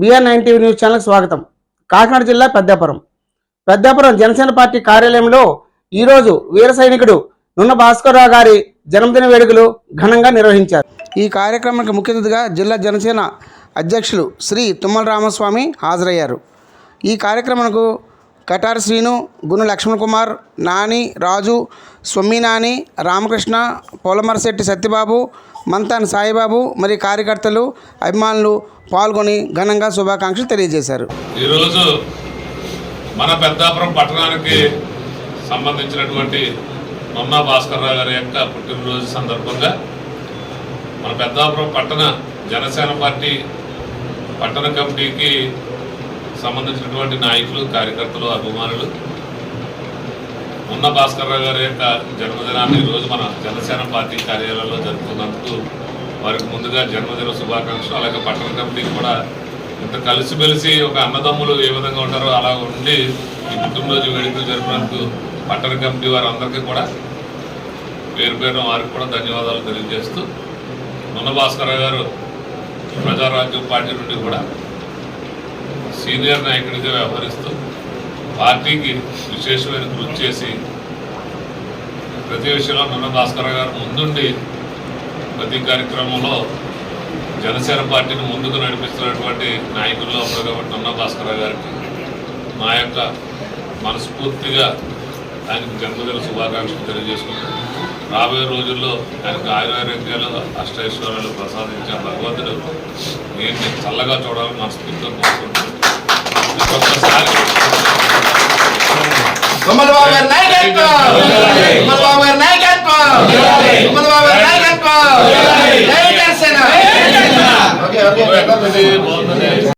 BR nine TV news channel స్వాగతం. కాకినాడ జిల్లా Peddapuram. Peddapuram Janasena party కార్యాలయంలో ఈరోజు వీర సైనికుడు నున్న భాస్కర్రావు గారి జన్మదిన వేడుకలు ఘనంగా నిర్వహించారు. ఈ కార్యక్రమానికి ముఖ్య అతిథిగా జిల్లా జనసేన అధ్యక్షులు శ్రీ తుమ్మల రామస్వామి హాజరయ్యారు. ఈ కార్యక్రమంకు కటార్ శ్రీను గును లక్ష్మణ్ కుమార్ నాని రాజు సొమ్మి నాని రామకృష్ణ పోలమరశెట్టి సత్యబాబు మంతాన్ సాయిబాబు మరి కార్యకర్తలు అభిమానులు పాల్గొని ఘనంగా శుభాకాంక్షలు తెలియజేశారు. ఈరోజు మన పెద్దాపురం పట్టణానికి సంబంధించినటువంటి మొన్నా భాస్కర్ రావు గారి యొక్క పుట్టినరోజు సందర్భంగా మన పెద్దాపురం పట్టణ జనసేన పార్టీ పట్టణ కమిటీకి సంబంధించినటువంటి నాయకులు కార్యకర్తలు అభిమానులు. ఉన్న భాస్కర్ రావు గారి యొక్క జన్మదినాన్ని ఈరోజు మన జనసేన పార్టీ కార్యాలయంలో జరుపుకున్నందుకు వారికి ముందుగా జన్మదిన శుభాకాంక్షలు. అలాగే పట్టణ కమిటీకి కూడా ఇంత కలిసిమెలిసి ఒక అన్నదమ్ములు ఏ విధంగా ఉంటారో అలా ఉండి ఈ పుట్టినరోజు వేడుకలు జరిపినందుకు పట్టణ కమిటీ వారందరికీ కూడా పేరు పేరున వారికి కూడా ధన్యవాదాలు తెలియజేస్తూ ఉన్న భాస్కర్ గారు ప్రజారాజ్యం పార్టీ నుండి కూడా సీనియర్ నాయకుడిగా వ్యవహరిస్తూ పార్టీకి విశేషమైన కృషి చేసి ప్రతి విషయంలో నన్న భాస్కర్ గారు ముందుండి ప్రతి కార్యక్రమంలో జనసేన పార్టీని ముందుకు నడిపిస్తున్నటువంటి నాయకుల్లో ఒకరు కాబట్టి నన్న భాస్కర్ గారికి మా యొక్క మనస్ఫూర్తిగా ఆయనకు జన్మదిన శుభాకాంక్షలు తెలియజేసుకుంటాం రాబోయే రోజుల్లో ఆయనకు ఆయురారోగ్యాలు అష్టైశ్వర్యాలు ప్రసాదించే భగవంతుడు నేను చల్లగా చూడాలని మనస్ఫూర్తిగా కోరుకుంటున్నాను. ఒక్కసారి కమల్ బాబు గారి నాయకత్వం! కమల్ బాబు గారి నాయకత్వం! కమల్ బాబు గారి నాయకత్వం! జై జనసేన! Okay okay.